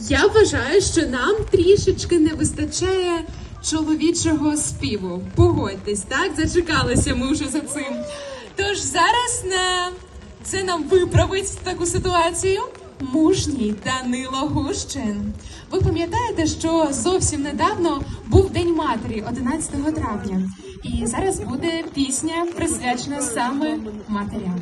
Я вважаю, що нам трішечки не вистачає чоловічого співу. Погодьтесь, так? Зачекалися ми вже за цим. Тож зараз на це нам виправить таку ситуацію. Мужній Данило Гущин. Ви пам'ятаєте, що зовсім недавно був День матері, 11 травня. І зараз буде пісня присвячена саме матерям.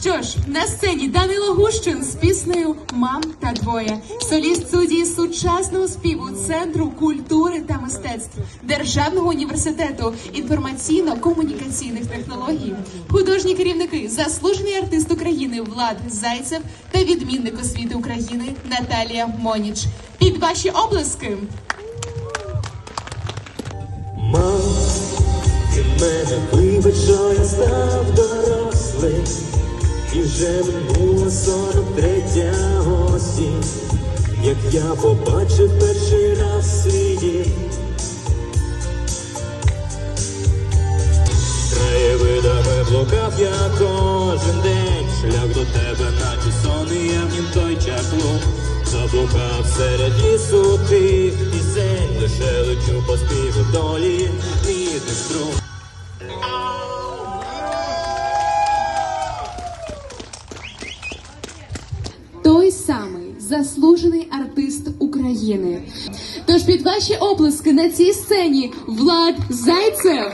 Що ж, на сцені Данило Гущин з піснею Мам та двоє, соліст студії сучасного співу Центру культури та мистецтв Державного університету інформаційно-комунікаційних технологій, художні керівники, заслужений артист України Влад Зайцев та відмінник освіти України Наталія Моніч. Під ваші облески. Мам, ти мене вибач, що я став дорослим, і вже минула сорок третя осінь, як я побачив перший раз свій дім. Краєвидами блукав я кожен день, шлях до тебе, наче сон, і я в нім той чаклун. Заблукав серед лісу тих пісень, заслужений артист України. Тож під ваші оплески на цій сцені Влад Зайцев.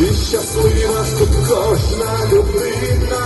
І щаслива ж тут кожна людина,